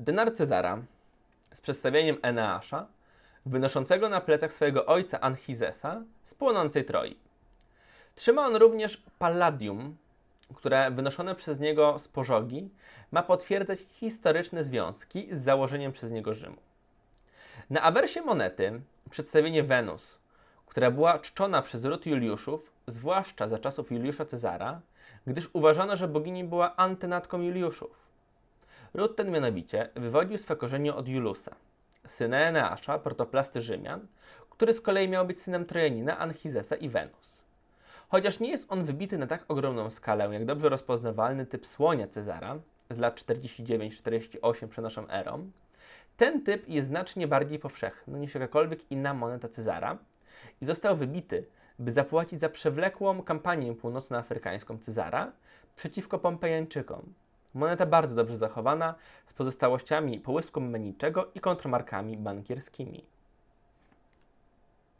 Denar Cezara z przedstawieniem Eneasza, wynoszącego na plecach swojego ojca Anchizesa z płonącej Troi. Trzyma on również palladium, które wynoszone przez niego z pożogi ma potwierdzać historyczne związki z założeniem przez niego Rzymu. Na awersie monety przedstawienie Wenus, która była czczona przez ród Juliuszów, zwłaszcza za czasów Juliusza Cezara, gdyż uważano, że bogini była antynatką Juliuszów. Ród ten mianowicie wywodził swe korzenie od Julusa, syna Eneasza, protoplasty Rzymian, który z kolei miał być synem Trojanina, Anchizesa i Wenus. Chociaż nie jest on wybity na tak ogromną skalę, jak dobrze rozpoznawalny typ słonia Cezara z lat 49-48 przed naszą erą, ten typ jest znacznie bardziej powszechny niż jakakolwiek inna moneta Cezara i został wybity, by zapłacić za przewlekłą kampanię północnoafrykańską Cezara przeciwko Pompejańczykom. Moneta bardzo dobrze zachowana, z pozostałościami połysku meniczego i kontrmarkami bankierskimi.